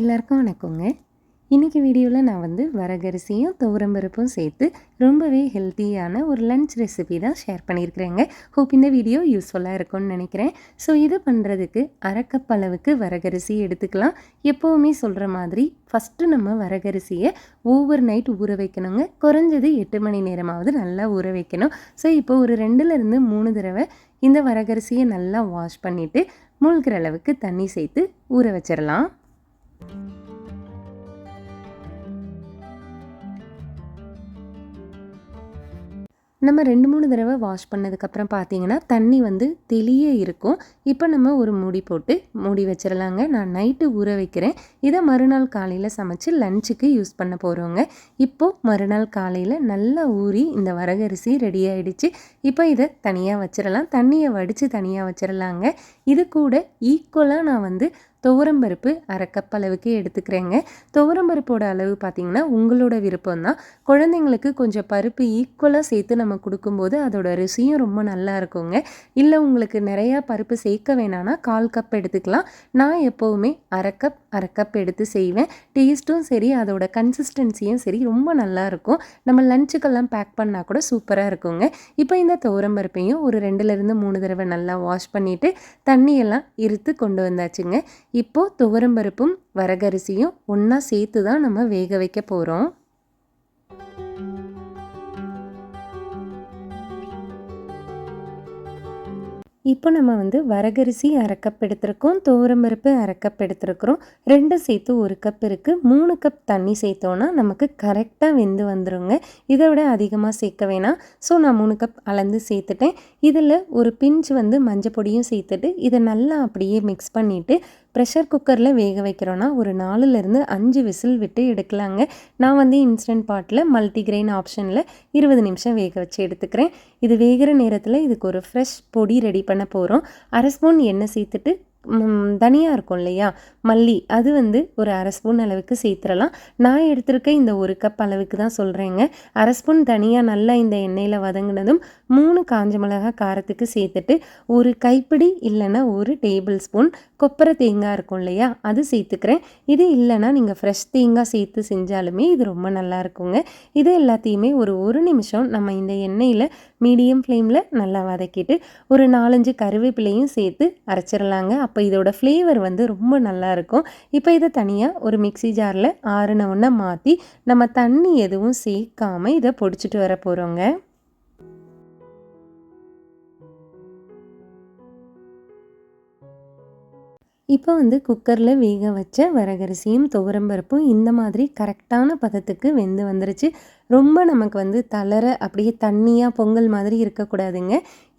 எல்லாருக்கும் வணக்கங்க. இன்றைக்கி வீடியோவில் நான் வந்து வரகரிசியும் துவரம்பருப்பும் சேர்த்து ரொம்பவே ஹெல்த்தியான ஒரு லன்ச் ரெசிபி தான் ஷேர் பண்ணியிருக்கிறேங்க. ஹோப் இந்த வீடியோ யூஸ்ஃபுல்லாக இருக்கும்னு நினைக்கிறேன். ஸோ இது பண்ணுறதுக்கு அரைக்கப் அளவுக்கு வரகரிசி எடுத்துக்கலாம். எப்போவுமே சொல்கிற மாதிரி ஃபஸ்ட்டு நம்ம வரகரிசியை ஓவர் நைட் ஊற வைக்கணுங்க. குறைஞ்சது எட்டு மணி நேரமாவது நல்லா ஊற வைக்கணும். ஸோ இப்போ ஒரு ரெண்டுலேருந்து மூணு தடவை இந்த வரகரிசியை நல்லா வாஷ் பண்ணிவிட்டு மூழ்கிற அளவுக்கு தண்ணி சேர்த்து ஊற வச்சிடலாம். நம்ம ரெண்டு மூணு தடவை வாஷ் பண்ணதுக்கப்புறம் பார்த்தீங்கன்னா தண்ணி வந்து தெளிய இருக்கும். இப்போ நம்ம ஒரு மூடி போட்டு மூடி வச்சிடலாங்க. நான் நைட்டு ஊற வைக்கிறேன். இதை மறுநாள் காலையில் சமைச்சு லஞ்சுக்கு யூஸ் பண்ண போகிறோங்க இப்போது மறுநாள் காலையில் நல்லா ஊறி இந்த வரகரிசி ரெடி ஆகிடுச்சு இப்போ இதை தனியாக வச்சிடலாம். தண்ணியை வடித்து தனியாக வச்சிடலாங்க. இது கூட ஈக்குவலாக நான் வந்து துவரம்பருப்பு அரை கப் அளவுக்கு எடுத்துக்கிறேங்க. துவரம் பருப்போட அளவு பார்த்திங்கன்னா உங்களோட விருப்பம் தான் குழந்தைங்களுக்கு கொஞ்சம் பருப்பு ஈக்குவலாக சேர்த்து நம்ம கொடுக்கும்போது அதோட ருசியும் ரொம்ப நல்லா இருக்குங்க. இல்லை உங்களுக்கு நிறையா பருப்பு சேர்க்க வேணான்னா கால் கப் எடுத்துக்கலாம். நான் எப்போவுமே அரை கப் அரை கப் எடுத்து செய்வேன். டேஸ்ட்டும் சரி அதோட கன்சிஸ்டன்சியும் சரி ரொம்ப நல்லா இருக்கும். நம்ம லஞ்சுக்கெல்லாம் பேக் பண்ணால் கூட சூப்பராக இருக்குங்க. இப்போ இந்த துவரம்பருப்பையும் ஒரு ரெண்டுலேருந்து மூணு தடவை நல்லா வாஷ் பண்ணிவிட்டு தண்ணியெல்லாம் இருத்து கொண்டு வந்தாச்சுங்க. இப்போது துவரம்பருப்பும் வரகரிசியும் ஒன்றா சேர்த்து தான் நம்ம வேக வைக்க போகிறோம் இப்போ நம்ம வந்து வரகரிசி அரை கப் எடுத்திருக்கோம் துவரம்பருப்பு அரை கப் எடுத்திருக்கிறோம். ரெண்டு சேர்த்து ஒரு கப் இருக்குது மூணு கப் தண்ணி சேர்த்தோன்னா நமக்கு கரெக்டாக வெந்து வந்துடுங்க இதை விட அதிகமாக சேர்க்க வேணாம். ஸோ நான் மூணு கப் அளந்து சேர்த்துட்டேன். இதில் ஒரு பிஞ்ச் வந்து மஞ்சள் பொடியும் சேர்த்துட்டு இதை நல்லா அப்படியே மிக்ஸ் பண்ணிவிட்டு ப்ரெஷர் குக்கரில் வேக வைக்கிறோன்னா ஒரு நாலுலேருந்து அஞ்சு விசில் விட்டு எடுக்கலாங்க. நான் வந்து இன்ஸ்டன்ட் பாட்டில் மல்டிக்ரெயின் ஆப்ஷனில் இருபது நிமிஷம் வேக வச்சு எடுத்துக்கிறேன். இது வேகிற நேரத்தில் இதுக்கு ஒரு ஃப்ரெஷ் பொடி ரெடி பண்ண போகிறோம் அரை ஸ்பூன் எண்ணெய் சேர்த்துட்டு தனியாக இருக்கும் இல்லையா? மல்லி அது வந்து ஒரு அரை ஸ்பூன் அளவுக்கு சேர்த்துடலாம். நான் எடுத்திருக்க இந்த ஒரு கப் அளவுக்கு தான் சொல்கிறேங்க அரை ஸ்பூன் தனியாக நல்லா இந்த எண்ணெயில் வதங்கினதும் மூணு காஞ்ச மிளகா காரத்துக்கு சேர்த்துட்டு ஒரு கைப்பிடி இல்லைன்னா ஒரு டேபிள் ஸ்பூன் கொப்பரை தேங்காய் இருக்கும் இல்லையா? அது சேர்த்துக்கிறேன். இது இல்லைன்னா நீங்கள் ஃப்ரெஷ் தேங்காய் சேர்த்து செஞ்சாலுமே இது ரொம்ப நல்லா இருக்குங்க. இது எல்லாத்தையுமே ஒரு ஒரு நிமிஷம் நம்ம இந்த எண்ணெயில் மீடியம் ஃப்ளேமில் நல்லா வதக்கிட்டு ஒரு நாலஞ்சு கருவேப்பிலையும் சேர்த்து அரைச்சிடலாங்க. அப்போ இதோட ஃப்ளேவர் வந்து ரொம்ப நல்லாயிருக்கும் இப்போ இதை தனியாக ஒரு மிக்சி ஜாரில் ஆறுனவுடனே மாற்றி நம்ம தண்ணி எதுவும் சேர்க்காமல் இதை பொடிச்சிட்டு வர போகிறோங்க இப்போ வந்து குக்கரில் வேக வச்ச வரகரிசியும் துவரம்பருப்பும் இந்த மாதிரி கரெக்டான பதத்துக்கு வெந்து வந்துருச்சு. ரொம்ப நமக்கு வந்து தளர அப்படியே தண்ணியாக பொங்கல் மாதிரி இருக்கக்கூடாதுங்க.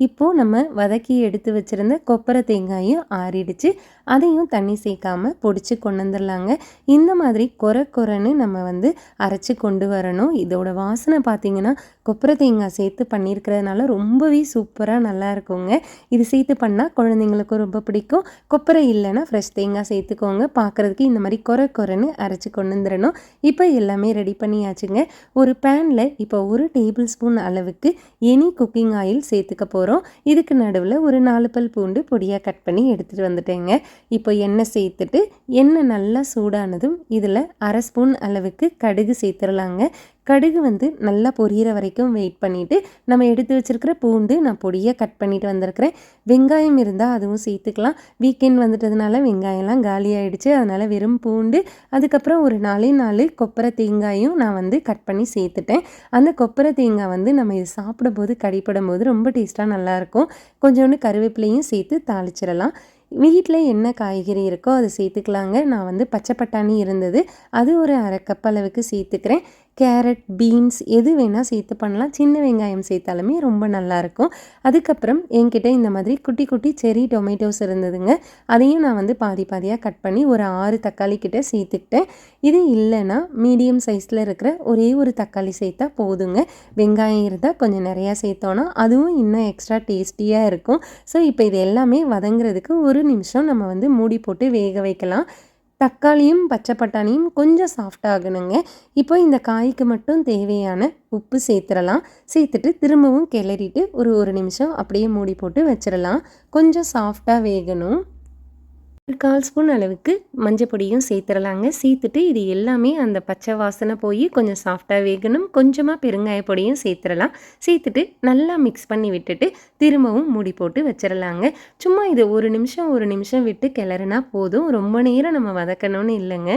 இப்போது நம்ம வதக்கி எடுத்து வச்சுருந்த கொப்பரை தேங்காயும் ஆறிடுச்சு. அதையும் தண்ணி சேர்க்காமல் பொடிச்சு கொண்டு வந்துடலாங்க. இந்த மாதிரி கொர கொரன்னு நம்ம வந்து அரைச்சி கொண்டு வரணும். இதோட வாசனை பார்த்திங்கன்னா கொப்பரை தேங்காய் சேர்த்து பண்ணியிருக்கிறதுனால ரொம்பவே சூப்பராக நல்லா இருக்குங்க. இது சேர்த்து பண்ணால் குழந்தைங்களுக்கும் ரொம்ப பிடிக்கும். கொப்பரை இல்லைன்னா ஃப்ரெஷ் தேங்காய் சேர்த்துக்கோங்க. பார்க்குறதுக்கு இந்த மாதிரி கொர கொரன்னு அரைச்சி கொண்டு வந்துடணும். இப்போ எல்லாமே ரெடி பண்ணியாச்சுங்க. ஒரு பேனில் இப்போ ஒரு டேபிள் ஸ்பூன் அளவுக்கு எனி குக்கிங் ஆயில் சேர்த்துக்க போகிறோம் இதுக்கு நடுவில் ஒரு நாலு பல் பூண்டு பொடியாக கட் பண்ணி எடுத்துகிட்டு வந்துட்டேங்க. இப்போ எண்ணெய் சேர்த்துட்டு எண்ணெய் நல்லா சூடானதும் இதில் அரை ஸ்பூன் அளவுக்கு கடுகு சேர்த்துடலாங்க. கடுகு வந்து நல்லா பொரியிற வரைக்கும் வெயிட் பண்ணிவிட்டு நம்ம எடுத்து வச்சுருக்கிற பூண்டு நான் பொடியாக கட் பண்ணிட்டு வந்திருக்கிறேன். வெங்காயம் இருந்தால் அதுவும் சேர்த்துக்கலாம். வீக்கெண்ட் வந்துட்டதுனால வெங்காயம்லாம் காலி ஆகிடுச்சு அதனால் வெறும் பூண்டு அதுக்கப்புறம் ஒரு நாலே நாலு கொப்பரை தேங்காயும் நான் வந்து கட் பண்ணி சேர்த்துட்டேன். அந்த கொப்பரை தேங்காய் வந்து நம்ம இது சாப்பிடும்போது கடிப்படும் போது ரொம்ப டேஸ்ட்டாக நல்லாயிருக்கும். கொஞ்சோண்டு கருவேப்பிலையும் சேர்த்து தாளிச்சிடலாம். வீட்டில் என்ன காய்கறி இருக்கோ அதை சேர்த்துக்கலாங்க. நான் வந்து பச்சை பட்டாணி இருந்தது. அது ஒரு அரை கப் அளவுக்கு சேர்த்துக்கிறேன். கேரட் பீன்ஸ் எது வேணால் சேர்த்து பண்ணலாம். சின்ன வெங்காயம் சேர்த்தாலுமே ரொம்ப நல்லாயிருக்கும். அதுக்கப்புறம் என்கிட்ட இந்த மாதிரி குட்டி குட்டி செரி டொமேட்டோஸ் இருந்ததுங்க. அதையும் நான் வந்து பாதி பாதியாக கட் பண்ணி ஒரு ஆறு தக்காளி கிட்டே சேர்த்துக்கிட்டேன். இது இல்லைன்னா மீடியம் சைஸில் இருக்கிற ஒரே ஒரு தக்காளி சேர்த்தா போதுங்க. வெங்காயம் இருந்தால் கொஞ்சம் நிறையா சேர்த்தோன்னா அதுவும் இன்னும் எக்ஸ்ட்ரா டேஸ்டியாக இருக்கும். ஸோ இப்போ இது எல்லாமே வதங்குறதுக்கு ஒரு நிமிஷம் நம்ம வந்து மூடி போட்டு வேக வைக்கலாம். தக்காளியும் பச்சை பட்டாணியும் கொஞ்சம் சாஃப்டாகணுங்க இப்போ இந்த காய்க்கு மட்டும் தேவையான உப்பு சேர்த்துடலாம். சேர்த்துட்டு திரும்பவும் கிளறிட்டு ஒரு ஒரு நிமிஷம் அப்படியே மூடி போட்டு வச்சிடலாம். கொஞ்சம் சாஃப்டாக வேகணும். ஒரு கால் ஸ்பூன் அளவுக்கு மஞ்சள் பொடியும் சேர்த்துடலாங்க. சேர்த்துட்டு இது எல்லாமே அந்த பச்சை வாசனை போய் கொஞ்சம் சாஃப்டாக வேகணும். கொஞ்சமாக பெருங்காய பொடியும் சேர்த்துடலாம். சேர்த்துட்டு நல்லா மிக்ஸ் பண்ணி விட்டுட்டு திரும்பவும் மூடி போட்டு வச்சிடலாங்க. சும்மா இது ஒரு நிமிஷம் ஒரு நிமிஷம் விட்டு கிளறுனா போதும். ரொம்ப நேரம் நம்ம வதக்கணும்னு இல்லைங்க.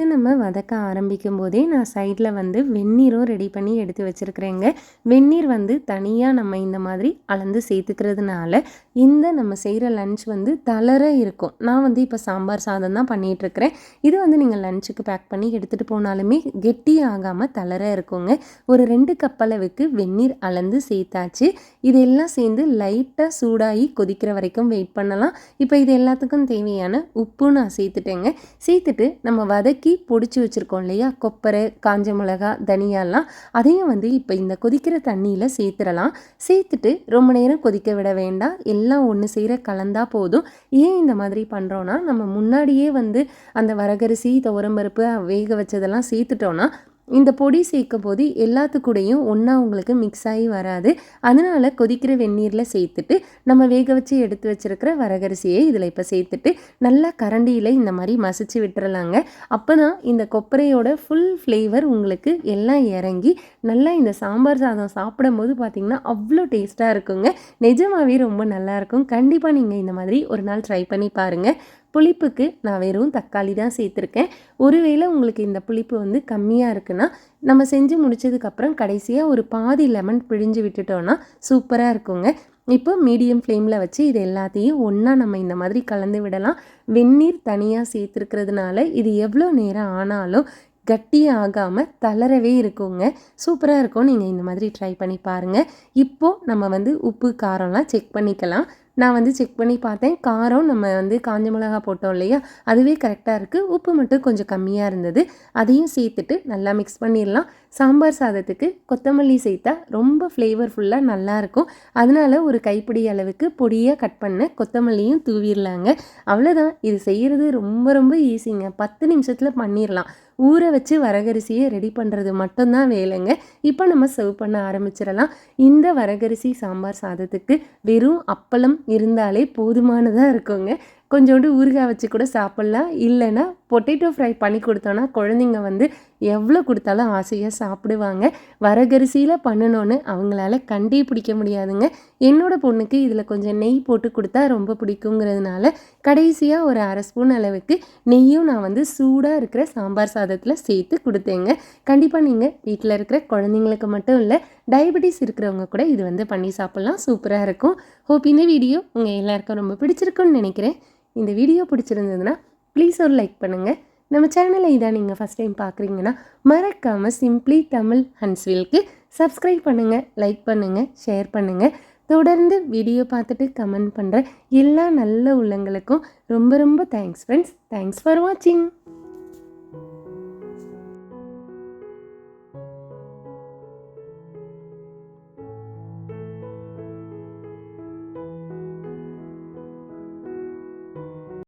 இது நம்ம வதக்க ஆரம்பிக்கும் போதே நான் சைடில் வந்து வெந்நீரும் ரெடி பண்ணி எடுத்து வச்சுருக்கிறேங்க. வெந்நீர் வந்து தனியாக நம்ம இந்த மாதிரி அளந்து சேர்த்துக்கிறதுனால இந்த நம்ம செய்கிற லன்ச் வந்து தளர இருக்கும். நான் வந்து இப்போ சாம்பார் சாதம் தான் பண்ணிகிட்ருக்கிறேன் இது வந்து நீங்கள் லஞ்சுக்கு பேக் பண்ணி எடுத்துகிட்டு போனாலுமே கெட்டி ஆகாமல் தளர இருக்குங்க. ஒரு ரெண்டு கப் அளவுக்கு வெந்நீர் அளந்து சேர்த்தாச்சு. இது எல்லாம் சேர்ந்து லைட்டாக சூடாகி கொதிக்கிற வரைக்கும் வெயிட் பண்ணலாம். இப்போ இது எல்லாத்துக்கும் தேவையான உப்பு நான் சேர்த்துட்டேங்க. சேர்த்துட்டு நம்ம வதக்கி பொடிச்சு வச்சுருக்கோம் இல்லையா? கொப்பரை காஞ்ச மிளகா தனியாலாம் அதையும் வந்து இப்போ இந்த கொதிக்கிற தண்ணியில் சேர்த்துடலாம். சேர்த்துட்டு ரொம்ப நேரம் கொதிக்க விட வேண்டாம். எல்லாம் ஒன்று செய்கிற கலந்தால் போதும். ஏன் இந்த மாதிரி பண்ணுறோன்னா நம்ம முன்னாடியே வந்து அந்த வரகரிசி துவரம்பருப்பு வேக வச்சதெல்லாம் சேர்த்துட்டோன்னா இந்த பொடி சேர்க்கும் போது எல்லாத்துக்கூடையும் ஒன்றா உங்களுக்கு மிக்ஸ் ஆகி வராது. அதனால் கொதிக்கிற வெந்நீரில் சேர்த்துட்டு நம்ம வேக வச்சு எடுத்து வச்சுருக்கிற வரகரிசியை இதில் இப்போ சேர்த்துட்டு நல்லா கரண்டியில் இந்த மாதிரி மசிச்சு விட்டுறலாங்க. அப்போ தான் இந்த கொப்பரையோட ஃபுல் ஃப்ளேவர் உங்களுக்கு எல்லாம் இறங்கி நல்லா இந்த சாம்பார் சாதம் சாப்பிடும்போது பார்த்திங்கன்னா அவ்வளோ டேஸ்ட்டாக இருக்குங்க. நிஜமாகவே ரொம்ப நல்லாயிருக்கும் கண்டிப்பாக நீங்கள் இந்த மாதிரி ஒரு நாள் ட்ரை பண்ணி பாருங்கள் புளிப்புக்கு நான் வெறும் தக்காளி தான் சேர்த்துருக்கேன். ஒருவேளை உங்களுக்கு இந்த புளிப்பு வந்து கம்மியாக இருக்குன்னா நம்ம செஞ்சு முடிச்சதுக்கப்புறம் கடைசியாக ஒரு பாதி லெமன் பிழிஞ்சு விட்டுட்டோன்னா சூப்பராக இருக்குங்க. இப்போ மீடியம் ஃப்ளேமில் வச்சு இது எல்லாத்தையும் ஒன்றா நம்ம இந்த மாதிரி கலந்து விடலாம். வெந்நீர் தனியாக சேர்த்துருக்கிறதுனால இது எவ்வளோ நேரம் ஆனாலும் கட்டியாக ஆகாமல் தளரவே இருக்குங்க. சூப்பராக இருக்கும். நீங்கள் இந்த மாதிரி ட்ரை பண்ணி பாருங்கள் இப்போது நம்ம வந்து உப்பு காரம்லாம் செக் பண்ணிக்கலாம். நான் வந்து செக் பண்ணி பார்த்தேன். காரம் நம்ம வந்து காஞ்ச மிளகா போட்டோம் இல்லையா? அதுவே கரெக்டாக இருக்குது உப்பு மட்டும் கொஞ்சம் கம்மியாக இருந்தது. அதையும் சேர்த்துட்டு நல்லா மிக்ஸ் பண்ணிடலாம். சாம்பார் சாதத்துக்கு கொத்தமல்லி சேர்த்தா ரொம்ப ஃப்ளேவர்ஃபுல்லாக நல்லாயிருக்கும் அதனால் ஒரு கைப்பிடி அளவுக்கு பொடியாக கட் பண்ண கொத்தமல்லியும் தூவிடலாங்க. அவ்வளோதான் இது செய்கிறது ரொம்ப ரொம்ப ஈஸிங்க பத்து நிமிஷத்தில் பண்ணிடலாம். ஊற வச்சு வரகரிசியை ரெடி பண்ணுறது மட்டும்தான் வேலைங்க. இப்போ நம்ம சர்வ் பண்ண ஆரம்பிச்சிடலாம். இந்த வரகரிசி சாம்பார் சாதத்துக்கு வெறும் அப்பளம் இருந்தாலே போதுமானதாக இருக்குங்க. கொஞ்சோண்டு ஊறுகாய் வச்சு கூட சாப்பிட்லாம். இல்லைன்னா பொட்டேட்டோ ஃப்ரை பண்ணி கொடுத்தோன்னா குழந்தைங்க வந்து எவ்வளோ கொடுத்தாலும் ஆசையாக சாப்பிடுவாங்க. வரகரிசியில் பண்ணணும்னு அவங்களால கண்டே பிடிக்க முடியாதுங்க. என்னோடய பொண்ணுக்கு இதில் கொஞ்சம் நெய் போட்டு கொடுத்தா ரொம்ப பிடிக்குங்கிறதுனால கடைசியாக ஒரு அரை ஸ்பூன் அளவுக்கு நெய்யும் நான் வந்து சூடாக இருக்கிற சாம்பார் சாதத்தில் சேர்த்து கொடுத்தேங்க. கண்டிப்பாக நீங்கள் வீட்டில் இருக்கிற குழந்தைங்களுக்கு மட்டும் இல்லை டயபெட்டிஸ் இருக்கிறவங்க கூட இது வந்து பண்ணி சாப்பிட்லாம். சூப்பராக இருக்கும். ஹோப் இந்த வீடியோ உங்கள் எல்லாருக்கும் ரொம்ப பிடிச்சிருக்குன்னு நினைக்கிறேன். இந்த வீடியோ பிடிச்சிருந்ததுன்னா ப்ளீஸ் ஒரு லைக் பண்ணுங்கள் நம்ம சேனலை இதான் நீங்கள் ஃபஸ்ட் டைம் பார்க்குறீங்கன்னா மறக்காமல் சிம்ப்ளி தமிழ் ஹன்ஸ்வீலுக்கு சப்ஸ்கிரைப் பண்ணுங்கள் லைக் பண்ணுங்கள் ஷேர் பண்ணுங்கள் தொடர்ந்து வீடியோ பார்த்துட்டு கமெண்ட் பண்ணுற எல்லா நல்ல உள்ளங்களுக்கும் ரொம்ப ரொம்ப தேங்க்ஸ் ஃப்ரெண்ட்ஸ் தேங்க்ஸ் ஃபார் வாட்சிங்